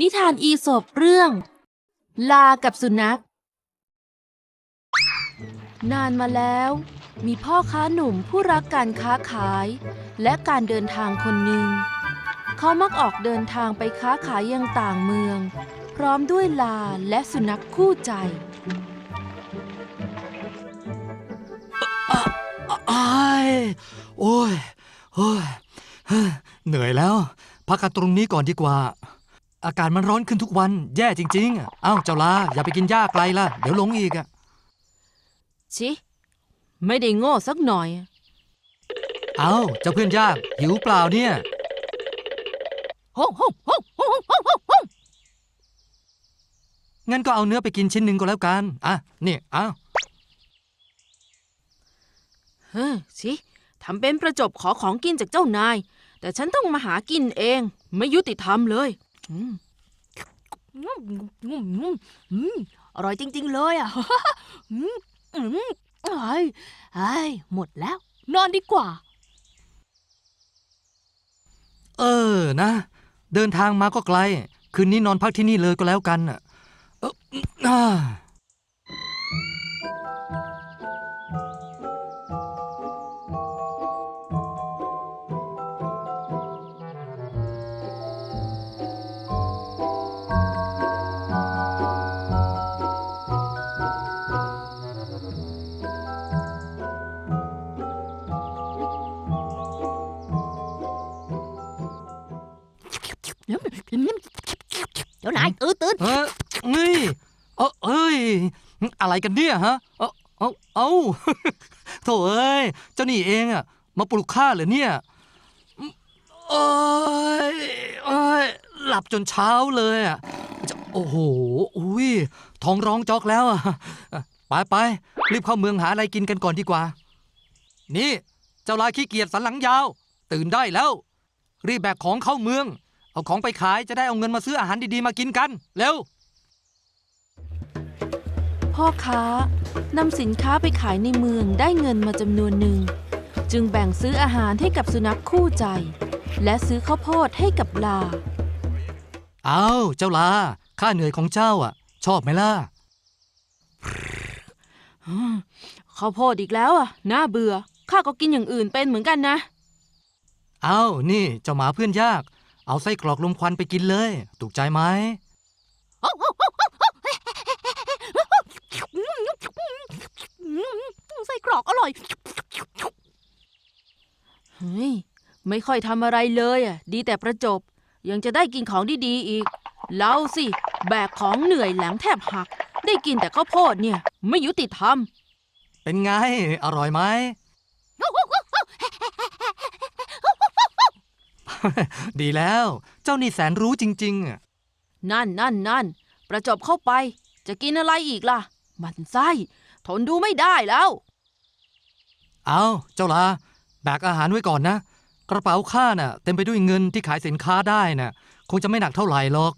นิทานอีสปเรื่อง ลากับสุนัข นานมาแล้ว มีพ่อค้าหนุ่มผู้รักการค้าขาย และการเดินทางคนหนึ่ง เขามักออกเดินทางไปค้าขายยังต่างเมือง พร้อมด้วยลาและสุนัขคู่ใจอ้ายโอ้ย โอ้ยเฮ้ยเหนื่อยแล้ว พักกันตรงนี้ก่อนดีกว่า อากาศมันร้อนขึ้นทุกวันแย่จริงๆเอ้าเจ้าลาอย่าไปกินหญ้าไกลล่ะ เดี๋ยวหลงอีกอะชิไม่ได้โง่สักหน่อย เอ้าเจ้าเพื่อนยากหิวเปล่าเนี่ยฮ่องฮ่องฮ่องฮ่องฮ่องฮ่องฮ่องงั้นก็เอาเนื้อไปกินชิ้นหนึ่งก็แล้วกัน อะ นี่ เอ้า เฮ้ยชิ ทำเป็นประจบขอของกินจากเจ้านาย แต่ฉันต้องมาหากินเอง ไม่ยุติธรรมเลยอืมอืมอืมอืมอืมอร่อยจริง ๆ เลยอะ อืมอืมเอ้ยเอ้ยหมดแล้ว นอนดีกว่า เออนะ เดินทางมาก็ไกล คืนนี้นอนพักที่นี่เลยก็แล้วกันน่ะเอออ่า เดี๋ยวนายตื่นตื่นเออนี่เออเอ้ย อะไรกันเนี่ยฮะ เออเอาเอาโถ่เอ้ย เจ้านี่เองอะมาปลุกข้าเหรอเนี่ยเอ้ยเอ้ย หลับจนเช้าเลยอะจะโอ้โห อุ้ย ท้องร้องจอกแล้วอะไปไปรีบเข้าเมืองหาอะไรกินกันก่อนดีกว่า นี่ เจ้าลายขี้เกียจสันหลังยาว ตื่นได้แล้ว รีบแบกของเข้าเมือง เอาของไปขายจะได้เอาเงินมาซื้ออาหารดีๆมากินกัน เร็ว พ่อค้านำสินค้าไปขายในเมืองได้เงินมาจำนวนหนึ่ง จึงแบ่งซื้ออาหารให้กับสุนัขคู่ใจ และซื้อข้าวโพดให้กับลา เอาเจ้าลา ค่าเหนื่อยของเจ้าอะ ชอบไหมล่ะ ข้าวโพดอีกแล้วอะ น่าเบื่อ ข้าก็กินอย่างอื่นเป็นเหมือนกันนะ เอานี่เจ้าหมาเพื่อนยาก เอาไส้กรอกลมควันไปกินเลย ถูกใจไหมอืมไส้กรอกอร่อย เฮ้ย ไม่ค่อยทำอะไรเลยอะ ดีแต่ประจบ ยังจะได้กินของดีๆอีกเราสิ แบกของเหนื่อยหลังแทบหัก ได้กินแต่ข้าวโพดเนี่ย ไม่ยุติธรรม เป็นไง อร่อยไหม ดีแล้ว เจ้านี่แสนรู้จริงๆอะนั่นนั่นนั่นประจบเข้าไปจะกินอะไรอีกล่ะ มันไส้ทนดูไม่ได้แล้ว เอาเจ้าลาแบกอาหารไว้ก่อนนะ กระเป๋าข้าน่ะ เต็มไปด้วยเงินที่ขายสินค้าได้น่ะ คงจะไม่หนักเท่าไหร่หรอก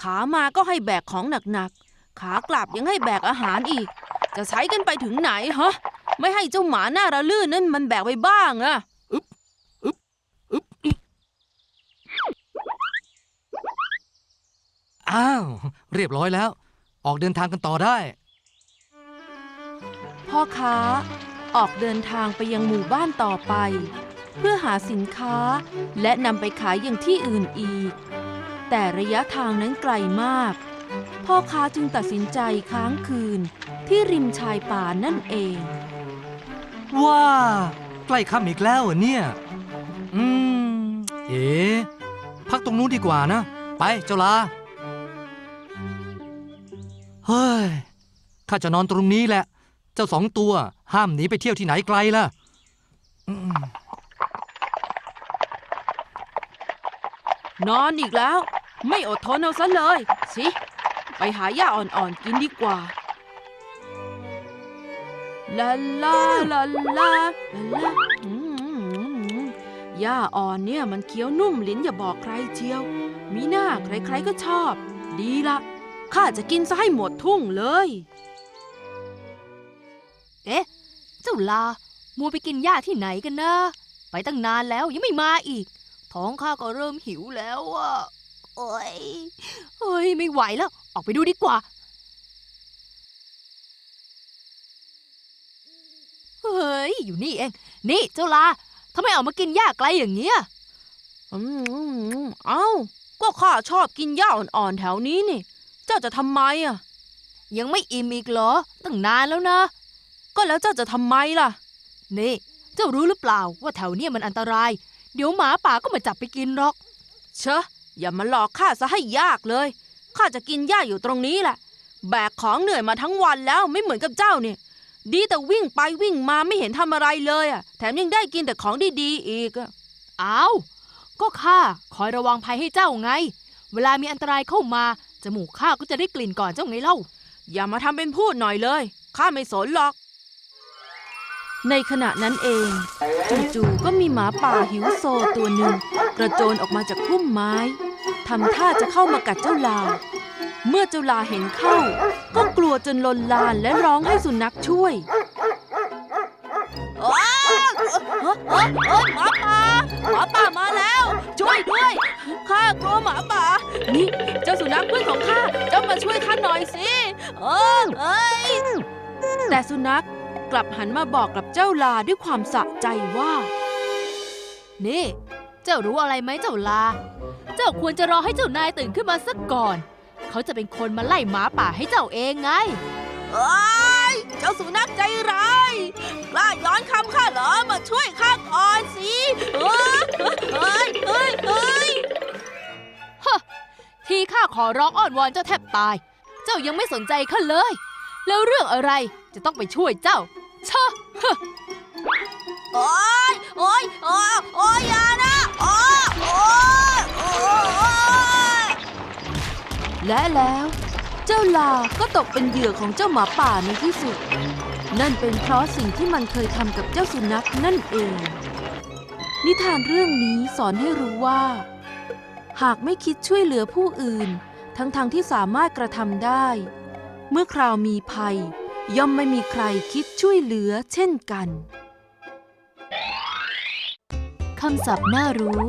ขามาก็ให้แบกของหนักๆ ขากลับยังให้แบกอาหารอีก จะใช้กันไปถึงไหนฮะ ไม่ให้เจ้าหมาหน้าระลื่นนั่นมันแบกไปบ้างอะ อึ๊บอึ๊บอึ๊บ อ้าว เรียบร้อยแล้ว ออกเดินทางกันต่อได้ พ่อค้าออกเดินทางไปยังหมู่บ้านต่อไป เพื่อหาสินค้าและนำไปขายอย่างที่อื่นอีก แต่ระยะทางนั้นไกลมาก พ่อค้าจึงตัดสินใจค้างคืนที่ริมชายป่านั่นเอง ว้า ใกล้ค่ำอีกแล้วเหรอเนี่ย อืม เอ๋พักตรงนู้นดีกว่านะ ไปเจ้าลา เฮ้ย ข้าจะนอนตรงนี้แหละ เจ้าสองตัวห้ามหนีไปเที่ยวที่ไหนไกลล่ะอืมนอนอีกแล้ว ไม่อดทนเอาซะเลย สิ ไปหาหญ้าอ่อนๆกินดีกว่าลาลาลาลาลาลาอืมหญ้าอ่อนเนี่ยมันเคี้ยวนุ่มลิ้นอย่าบอกใครเชียว มีหน้าใครๆก็ชอบ ดีละ ข้าจะกินซะให้หมดทุ่งเลย เอ๊ะ เจ้าลา มัวไปกินหญ้าที่ไหนกันนะ ไปตั้งนานแล้วยังไม่มาอีก ท้องข้าก็เริ่มหิวแล้วอะโอ้ยเฮ้ยไม่ไหวแล้ว ออกไปดูดีกว่าเฮ้ยอยู่นี่เอง นี่เจ้าลาทำไมออกมากินหญ้าไกลอย่างเงี้ยอืมเอ้าก็ข้าชอบกินหญ้าอ่อนๆแถวนี้นี่ เจ้าจะทำไมอะ ยังไม่อิ่มอีกเหรอ ตั้งนานแล้วนะ ก็แล้วเจ้าจะทำไมล่ะ นี่ เจ้ารู้หรือเปล่าว่าแถวเนี้ยมันอันตราย เดี๋ยวหมาป่าก็มาจับไปกินหรอก เชอะอย่ามาหลอกข้าซะให้ยากเลย ข้าจะกินหญ้าอยู่ตรงนี้แหละ แบกของเหนื่อยมาทั้งวันแล้วไม่เหมือนกับเจ้าเนี่ย ดีแต่วิ่งไปวิ่งมาไม่เห็นทำอะไรเลยอะ แถมยังได้กินแต่ของดีๆอีกอะอ้าว ก็ข้าคอยระวังภัยให้เจ้าไง เวลามีอันตรายเข้ามา จมูกข้าก็จะได้กลิ่นก่อนเจ้าไงเล่า อย่ามาทำเป็นพูดหน่อยเลย ข้าไม่สนหรอก ในขณะนั้นเอง จู่ๆก็มีหมาป่าหิวโซตัวหนึ่งกระโจนออกมาจากพุ่มไม้ทำท่าจะเข้ามากัดเจ้าลา เมื่อเจ้าลาเห็นเข้า ก็กลัวจนลนลานและร้องให้สุนัขช่วยอ้าวเอ้ยเอ้ยเอ้ยหมาป่าหมาป่ามาแล้ว ช่วยด้วยข้ากลัวหมาป่านี่เจ้า สุนัขเพื่อนของข้าเจ้ามาช่วยข้าหน่อยสิเออเอ้ยแต่สุนัขกลับหันมาบอกกับเจ้าลาด้วยความสะใจว่า นี่ เจ้ารู้อะไรไหมเจ้าลา เจ้าควรจะรอให้เจ้านายตื่นขึ้นมาสักก่อน เขาจะเป็นคนมาไล่หมาป่าให้เจ้าเองไงเอ้ยเจ้าสุนัขใจร้ายกล้าย้อนคำข้าเหรอมาช่วยข้าก่อนสิเออเฮ้ยเฮ้ยเฮ้ย ที่ข้าขอร้องอ้อนวอนเจ้าแทบตาย เจ้ายังไม่สนใจข้าเลย แล้วเรื่องอะไรจะต้องไปช่วยเจ้าเชอะโอ้ยโอ้ยโอ้ยโอ้ยอย่านะโอ้ยโอ้ยโอ้ยและแล้ว เจ้าลาก็ตกเป็นเหยื่อของเจ้าหมาป่าในที่สุด นั่นเป็นเพราะสิ่งที่มันเคยทำกับเจ้าสุนัขนั่นเอง นิทานเรื่องนี้สอนให้รู้ว่า หากไม่คิดช่วยเหลือผู้อื่น ทั้งๆทที่สามารถกระทำได้ เมื่อคราวมีภัย ย่อมไม่มีใครคิดช่วยเหลือเช่นกันคำศัพท์น่ารู้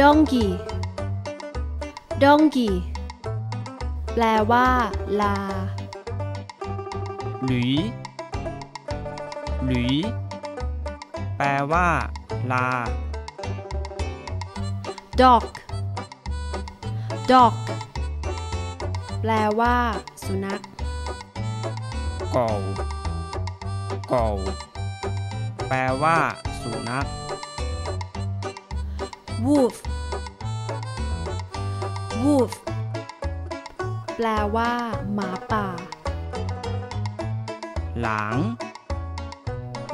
donkey donkey แปลว่า ลา หลุย หลุย แปลว่า ลา dog dog แปลว่า สุนัขเก่าเก่าแปลว่า สุนัข wolf wolf แปลว่า หมาป่า หลัง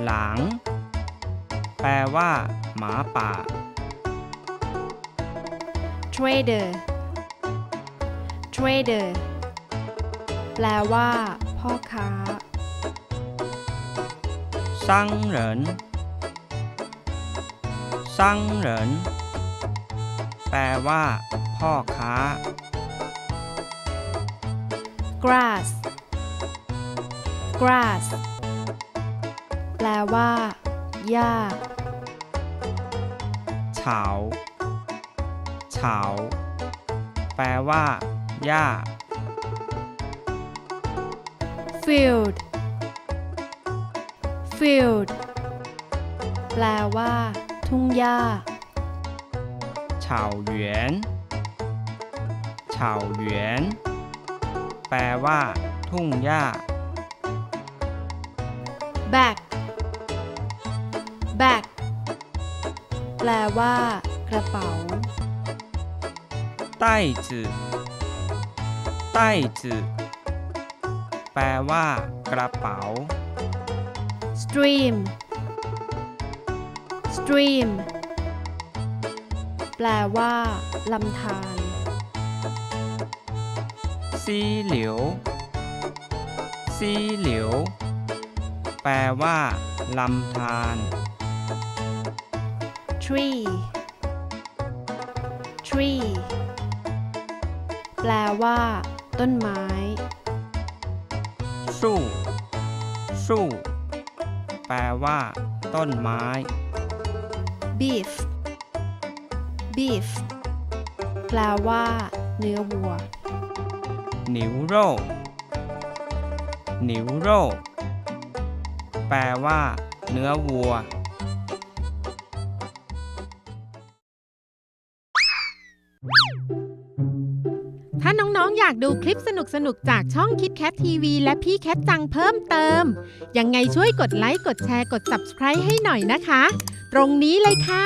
หลัง แปลว่า หมาป่า trader trader แปลว่า พ่อค้า 商人，商人 แปลว่า พ่อค้า grass grass แปลว่า หญ้า เฉา เฉาแปลว่า หญ้า field field แปลว่า ทุ่งหญ้าเฉาเหวียนเฉาเหวียนแปลว่า ทุ่งหญ้า bag bag แปลว่า กระเป๋า ไต้จือไต้จือแปลว่ากระเป๋า stream stream แปลว่าลำธารซีเหลียวซีเหลียวแปลว่าลำธาร tree tree แปลว่า ต้นไม้ สู้สสู่แปลว่า ต้นไม้ beef beef แปลว่า เนื้อวัวหนิวโร่หนิวโร่แปลว่า เนื้อวัว ถ้าน้องๆ อยากดูคลิปสนุกๆ จากช่องคิดแคททีวีและพี่แคทจังเพิ่มเติม ยังไงช่วยกดไลค์ กดแชร์ กด Subscribe ให้หน่อยนะคะ ตรงนี้เลยค่ะ